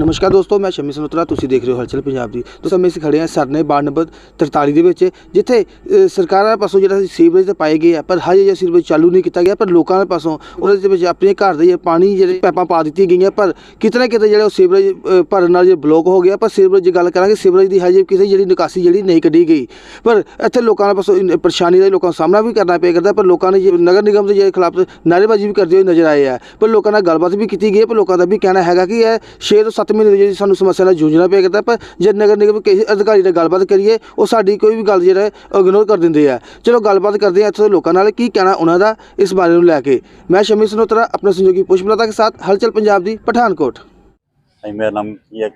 ਨਮਸਕਾਰ ਦੋਸਤੋ, ਮੈਂ ਸ਼ਮੀ ਸਨੋਤਰਾ ਤੁਸੀਂ ਦੇਖ ਰਹੇ ਹੋ ਹਲਚਲ ਪੰਜਾਬ ਦੀ। ਦੋਸਤੋ ਮੈਂ ਅਸੀਂ ਖੜੇ ਹਾਂ ਸਰਨੇ ਵਾਰਡ ਨੰਬਰ 43 ਦੇ ਵਿੱਚ, ਜਿੱਥੇ ਸਰਕਾਰਾਂ ਪਾਸੋਂ ਜਿਹੜਾ ਸੀਵਰੇਜ ਤੇ ਪਾਏ ਗਏ ਆ, ਪਰ ਹਜੇ ਜਿਹੜਾ ਸੀਵਰੇਜ ਚਾਲੂ ਨਹੀਂ ਕੀਤਾ ਗਿਆ, ਪਰ ਲੋਕਾਂ ਦੇ ਪਾਸੋਂ ਉਹਦੇ ਦੇ ਵਿੱਚ ਆਪਣੇ ਘਰ ਦੇ ਜਿਹੜੇ ਪਾਣੀ ਜਿਹੜੇ ਪੈਪਾਂ ਪਾ ਦਿੱਤੀਆਂ ਗਈਆਂ, ਪਰ ਕਿਤੇ ਨਾ ਕਿਤੇ ਜਿਹੜਾ ਉਹ ਸੀਵਰੇਜ ਭਰਨ ਨਾਲ ਜੇ ਬਲੌਕ ਹੋ ਗਿਆ, ਪਰ ਸੀਵਰੇਜ ਦੀ ਗੱਲ ਕਰਾਂਗੇ, ਸੀਵਰੇਜ ਦੀ ਹਜੇ ਕਿਸੇ ਜਿਹੜੀ ਨਿਕਾਸੀ ਜਿਹੜੀ ਨਹੀਂ ਕੱਢੀ ਗਈ। ਪਰ ਇੱਥੇ ਲੋਕਾਂ ਦੇ ਪਾਸੋਂ ਪਰੇਸ਼ਾਨੀ ਦਾ ਲੋਕਾਂ ਨੂੰ ਸਾਹਮਣਾ ਵੀ ਕਰਨਾ ਪਿਆ ਕਰਦਾ, ਪਰ ਲੋਕਾਂ ਨੇ ਜੇ ਨਗਰ ਨਿਗਮ ਦੇ ਜਿਹੜੇ ਖਿਲਾਫ ਨਾਅਰੇਬਾਜ਼ੀ ਵੀ ਕਰਦੇ ਹੋਏ ਨਜ਼ਰ ਆਏ ਆ, ਪਰ ਲੋਕਾਂ ਨਾਲ ਗੱਲਬਾਤ ਵੀ ਕੀਤੀ ਗਈ ਪਰ ਲੋਕਾਂ ਦਾ ਵੀ ਕਹਿਣਾ ਹੈਗਾ ਕਿ ਇਹ 6 ਤੋਂ 7 ਮਹੀਨੇ ਦੀ ਜਿਹੜੀ ਸਾਨੂੰ ਸਮੱਸਿਆ ਨਾਲ ਜੂਝਣਾ ਪਿਆ ਕਰਦਾ ਪਰ ਜੇ ਨਗਰ ਨਿਗਮ ਕਿਸੇ ਅਧਿਕਾਰੀ ਨਾਲ ਗੱਲਬਾਤ ਕਰੀਏ, ਉਹ ਸਾਡੀ ਕੋਈ ਵੀ ਗੱਲ ਜਿਹੜਾ ਇਗਨੋਰ ਕਰ ਦਿੰਦੇ ਆ। ਚਲੋ ਗੱਲਬਾਤ ਕਰਦੇ ਆ ਇੱਥੋਂ ਦੇ ਲੋਕਾਂ ਨਾਲ ਕੀ ਕਹਿਣਾ ਉਹਨਾਂ ਦਾ ਇਸ ਬਾਰੇ ਨੂੰ ਲੈ ਕੇ। ਮੈਂ ਸ਼ਮੀ ਸਨੋਤਰਾ, ਆਪਣੇ ਸੰਯੋਗੀ ਪੁਸ਼ਪਲਤਾ ਕੇ ਸਾਥ, ਹਲਚਲ ਪੰਜਾਬ ਦੀ ਪਠਾਨਕੋਟ। ਹਾਂਜੀ, ਮੇਰਾ ਨਾਮ ਕੀ ਹੈ?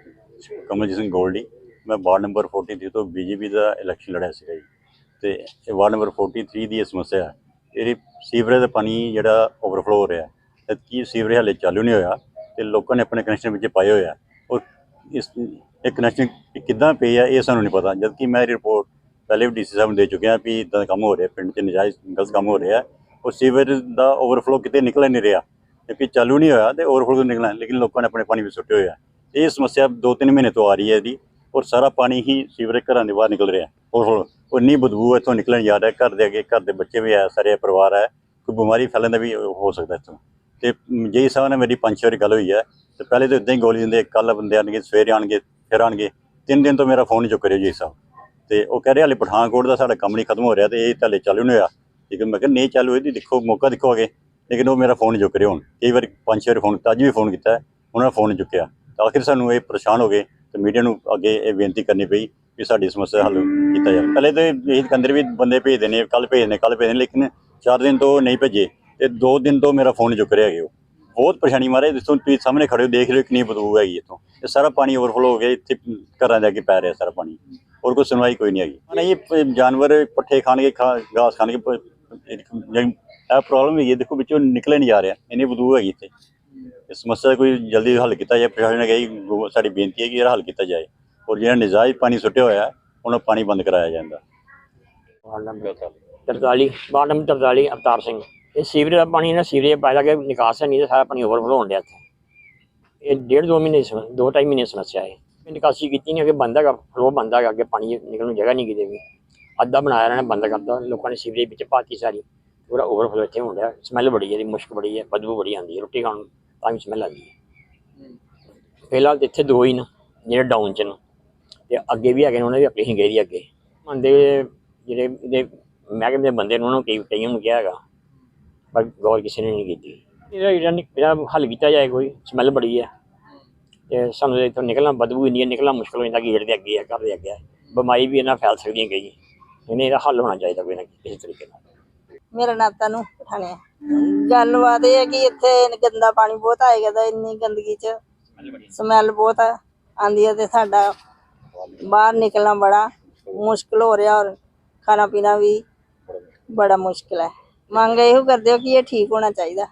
ਕਮਲਜੀਤ ਸਿੰਘ ਗੋਲਡੀ। ਮੈਂ ਵਾਰਡ ਨੰਬਰ 43 ਤੋਂ ਬੀਜੇਪੀ ਦਾ ਇਲੈਕਸ਼ਨ ਲੜਿਆ ਸੀਗਾ ਜੀ। ਤੇ ਇਹ ਵਾਰਡ ਨੰਬਰ 43 ਦੀ ਇਹ ਸਮੱਸਿਆ ਹੈ। ਇਹਦੀ ਸੀਵਰੇਜ ਦਾ ਪਾਣੀ ਜਿਹੜਾ ਓਵਰਫਲੋ ਹੋ ਰਿਹਾ ਹੈ। ਕੀ ਸੀਵਰੇਜ ਹਲੇ ਚਾਲੂ ਨਹੀਂ ਹੋਇਆ ਤੇ ਲੋਕਾਂ ਨੇ ਆਪਣੇ ਕਨੈਕਸ਼ਨ ਵਿੱਚ ਪਾਏ ਹੋਏ ਆ ਔਰ ਇਸ ਇਹ ਕਨੈਕਸ਼ਨ ਕਿੱਦਾਂ ਪਈ ਆ, ਇਹ ਸਾਨੂੰ ਨਹੀਂ ਪਤਾ। ਜਦ ਕਿ ਮੈਂ ਇਹ ਰਿਪੋਰਟ ਪਹਿਲੇ ਵੀ ਡੀਸੀ ਸਾਹਿਬ ਨੂੰ ਦੇ ਚੁੱਕਿਆ ਵੀ ਇਦਾਂ ਦਾ ਕੰਮ ਹੋ ਰਿਹਾ, ਪਿੰਡ 'ਚ ਨਜਾਇਜ਼ ਗਲਤ ਕੰਮ ਹੋ ਰਿਹਾ। ਔਰ ਸੀਵਰੇਜ ਦਾ ਓਵਰਫਲੋ ਕਿਤੇ ਨਿਕਲ ਨਹੀਂ ਰਿਹਾ ਕਿਉਂਕਿ ਚਾਲੂ ਨਹੀਂ ਹੋਇਆ ਤੇ ਓਵਰਫਲੋ ਨਿਕਲਣਾ ਲੇਕਿਨ ਲੋਕਾਂ ਨੇ ਆਪਣੇ ਪਾਣੀ ਵਿੱਚ ਸੁੱਟੇ ਹੋਇਆ ਇਹ ਸਮੱਸਿਆ 2-3 ਮਹੀਨੇ ਤੋਂ ਆ ਰਹੀ ਹੈ ਇਹਦੀ, ਔਰ ਸਾਰਾ ਪਾਣੀ ਹੀ ਸੀਵਰੇਜ ਘਰਾਂ ਦੇ ਬਾਹਰ ਨਿਕਲ ਰਿਹਾ। ਓਵਰਫਲੋ ਉਹ ਇੰਨੀ ਬਦਬੂ ਇੱਥੋਂ ਨਿਕਲਣ ਜਾ ਰਿਹਾ ਘਰ ਦੇ ਅੱਗੇ ਘਰ ਦੇ ਬੱਚੇ ਵੀ ਆ, ਸਾਰੇ ਪਰਿਵਾਰ ਹੈ ਕੋਈ ਬਿਮਾਰੀ ਫੈਲਣ ਦਾ ਵੀ ਹੋ ਸਕਦਾ ਇੱਥੋਂ। ਤੇ ਜੇ ਸਾਹਿਬ ਨਾਲ ਮੇਰੀ ਪੰਜ ਛੇ ਵਾਰੀ ਗੱਲ ਹੋਈ ਹੈ ਤੇ ਪਹਿਲੇ ਤਾਂ ਇਦਾਂ ਹੀ ਗੋਲੀ ਦਿੰਦੇ ਕੱਲ ਬੰਦੇ ਆਣਗੇ ਸਵੇਰੇ ਆਣਗੇ ਫਿਰ ਆਣਗੇ ਤਿੰਨ ਦਿਨ ਤੋਂ ਮੇਰਾ ਫੋਨ ਨਹੀਂ ਚੁੱਕ ਰਿਹਾ ਜੀ ਸਾਹਿਬ ਤੇ ਉਹ ਕਹਿ ਰਿਹਾ, ਹਲੇ ਪਠਾਨਕੋਟ ਦਾ ਸਾਡਾ ਕੰਮ ਨਹੀਂ ਖਤਮ ਹੋ ਰਿਹਾ ਤੇ ਇਹ ਤਾਂ ਹਲੇ ਚਾਲੂ ਨਹੀਂ ਹੋਇਆ। ਠੀਕ ਹੈ, ਮੈਂ ਕਿਹਾ ਨਹੀਂ ਚਾਲੂ ਇਹਦੀ ਦੇਖੋ, ਮੌਕਾ ਦੇਖੋ ਅਗੇ। ਲੇਕਿਨ ਉਹ ਮੇਰਾ ਫੋਨ ਨਹੀਂ ਚੁੱਕ ਰਿਹਾ ਹੁਣ। ਕਈ ਵਾਰ ਪੰਜ ਛੇ ਵਾਰੀ ਫੋਨ ਕੀਤਾ ਅੱਜ ਵੀ ਫੋਨ ਕੀਤਾ, ਉਹਨਾਂ ਨੇ ਫੋਨ ਨਹੀਂ ਚੁੱਕਿਆ। ਤਾਂ ਆਖਿਰ ਸਾਨੂੰ ਇਹ ਪਰੇਸ਼ਾਨ ਹੋ ਗਏ ਤੇ ਮੀਡੀਆ ਨੂੰ ਅੱਗੇ ਇਹ ਬੇਨਤੀ ਕਰਨੀ ਪਈ ਵੀ ਸਾਡੀ ਸਮੱਸਿਆ ਹੱਲ ਕੀਤਾ ਜਾਵੇ। ਪਹਿਲੇ ਤਾਂ ਇਹ ਕੰਦਰ ਵੀ ਬੰਦੇ ਭੇਜਦੇ ਨੇ ਕੱਲ ਭੇਜਦੇ ਨੇ ਕੱਲ ਭੇਜਦੇ ਨੇ, ਲੇਕਿਨ ਚਾਰ ਦਿਨ ਤੋਂ ਨਹੀਂ ਭੇਜੇ ਤੇ ਦੋ ਦਿਨ ਤੋਂ ਮੇਰਾ ਫੋਨ ਚੁੱਕ ਰਿਹਾ ਹੈਗੇ ਉਹ। ਬਹੁਤ ਪਰੇਸ਼ਾਨੀ ਮਾਰੇ। ਜਿੱਥੋਂ ਤੁਸੀਂ ਸਾਹਮਣੇ ਖੜੇ ਹੋ ਦੇਖ ਰਹੇ ਹੋ ਕਿੰਨੀ ਬਦਬੂ ਹੈਗੀ ਇੱਥੋਂ। ਇਹ ਸਾਰਾ ਪਾਣੀ ਓਵਰਫਲੋ ਹੋ ਗਿਆ ਇੱਥੇ ਘਰਾਂ ਦੇ ਅੱਗੇ ਪੈ ਰਿਹਾ ਸਾਰਾ ਪਾਣੀ। ਔਰ ਕੋਈ ਸੁਣਵਾਈ ਕੋਈ ਨਹੀਂ ਹੈਗੀ। ਨਹੀਂ ਜਾਨਵਰ ਪੱਠੇ ਖਾਣਗੇ ਘਾਸ ਖਾਣਗੇ ਇਹ ਪ੍ਰੋਬਲਮ ਹੈ ਇਹ ਦੇਖੋ ਵਿੱਚੋਂ ਨਿਕਲੇ ਨਹੀਂ ਜਾ ਰਿਹਾ। ਇੰਨੀ ਬਦਬੂ ਹੈਗੀ ਇੱਥੇ। ਇਸ ਸਮੱਸਿਆ ਦਾ ਕੋਈ ਜਲਦੀ ਹੱਲ ਕੀਤਾ ਜਾਏ। ਪ੍ਰਸ਼ਾਸਨ ਨੇ ਕਹੀ ਸਾਡੀ ਬੇਨਤੀ ਹੈ ਕਿ ਇਹਦਾ ਹੱਲ ਕੀਤਾ ਜਾਏ। ਔਰ ਜਿਹੜਾ ਨਜਾਇਜ਼ ਪਾਣੀ ਸੁੱਟਿਆ ਹੋਇਆ ਉਹਨਾਂ ਪਾਣੀ ਬੰਦ ਕਰਾਇਆ ਜਾਂਦਾ ward number 43 ward number 43 Avtar Singh. ਇਹ ਸੀਵਰੇਜ ਦਾ ਪਾਣੀ ਨਾ, ਸੀਵਰੇਜ ਪਾਇਆ ਕਿ ਨਿਕਾਸ ਹੈ ਨਹੀਂ, ਤੇ ਸਾਰਾ ਪਾਣੀ ਓਵਰਫਲੋ ਹੋਣ ਡਿਆ ਇੱਥੇ। ਇਹ ਡੇਢ ਦੋ ਮਹੀਨੇ ਦੀ ਸਮ- ਦੋ ਢਾਈ ਮਹੀਨੇ ਦੀ ਸਮੱਸਿਆ ਹੈ। ਇਹ ਨਿਕਾਸੀ ਕੀਤੀ ਨਹੀਂ ਕਿ ਬੰਦ ਹੈਗਾ ਫਲੋ ਬੰਦ ਹੈਗਾ, ਅੱਗੇ ਪਾਣੀ ਨਿਕਲਣ ਨੂੰ ਜਗ੍ਹਾ ਨਹੀਂ ਕਿਤੇ ਵੀ। ਅੱਧਾ ਬਣਾਇਆ ਇਹਨਾਂ ਨੇ, ਬੰਦ ਕਰਤਾ, ਲੋਕਾਂ ਨੇ ਸੀਵਰੇਜ ਵਿੱਚ ਪਾਤੀ ਸਾਰੀ। ਪੂਰਾ ਓਵਰਫਲੋ ਇੱਥੇ ਹੋਣ ਡਿਆ ਸਮੈਲ ਬੜੀ ਹੈ ਇਹਦੀ, ਮੁਸ਼ਕ ਬੜੀ ਹੈ, ਬਦਬੂ ਬੜੀ ਆਉਂਦੀ ਹੈ, ਰੋਟੀ ਖਾਣ ਤਾਂ ਵੀ ਸਮੈਲ ਆਉਂਦੀ ਹੈ। ਫਿਲਹਾਲ ਤਾਂ ਇੱਥੇ ਦੋ ਹੀ ਨਾ, ਜਿਹੜੇ ਡਾਊਨ ਚ ਨੇ। ਤੇ ਅੱਗੇ ਵੀ ਹੈਗੇ ਨੇ, ਉਹਨਾਂ ਦੀ ਆਪਣੀ ਹਿੰਗੇਰੀ ਅੱਗੇ। ਮੰਦੇ ਜਿਹੜੇ ਇਹਦੇ ਮਹਿਕਮੇ ਦੇ ਬੰਦੇ ਨੇ, ਉਹਨਾਂ ਨੂੰ ਕਈ, ਕਈਆਂ ਨੂੰ ਕਿਹਾ ਹੈਗਾ। ਪਰ ਗੌਰ ਕਿਸੇ ਨੇ ਨਹੀਂ ਕੀਤੀ। ਇਹਦਾ ਇਹਦਾ ਹੱਲ ਕੀਤਾ ਜਾਏ ਕੋਈ, ਸਮੈਲ ਬੜੀ ਹੈ ਤੇ ਸਾਨੂੰ ਇੱਥੋਂ ਨਿਕਲਣਾ, ਬਦਬੂ ਇੰਨੀ ਹੈ ਨਿਕਲਣਾ ਮੁਸ਼ਕਲ ਹੋ ਜਾਂਦਾ ਗੇਟ ਦੇ ਅੱਗੇ ਆ, ਘਰ ਦੇ ਅੱਗੇ ਆ। ਬਿਮਾਰੀ ਵੀ ਇਹਨਾਂ ਫੈਲ ਸਕਦੀਆਂ ਕਈ। ਇਹਨੇ ਇਹਦਾ ਹੱਲ ਹੋਣਾ ਚਾਹੀਦਾ ਕੋਈ ਨਾ ਕਿਸੇ ਤਰੀਕੇ ਨਾਲ। ਮੇਰਾ ਨਾਂ ਤਨੂੰ ਪਠਾਣਿਆ ਗੱਲਬਾਤ ਇਹ ਹੈ ਕਿ ਇੱਥੇ ਗੰਦਾ ਪਾਣੀ ਬਹੁਤ ਆਏਗਾ ਤਾਂ ਇੰਨੀ ਗੰਦਗੀ ਚ ਸਮੈਲ ਬਹੁਤ ਆਂਦੀ ਹੈ ਤੇ ਸਾਡਾ ਬਾਹਰ ਨਿਕਲਣਾ ਬੜਾ ਮੁਸ਼ਕਲ ਹੋ ਰਿਹਾ ਔਰ ਖਾਣਾ ਪੀਣਾ ਵੀ ਬੜਾ ਮੁਸ਼ਕਲ ਹੈ। ਮੰਗ ਇਹੋ ਕਰਦੇ ਹੋ ਕਿ ਇਹ ਠੀਕ ਹੋਣਾ ਚਾਹੀਦਾ।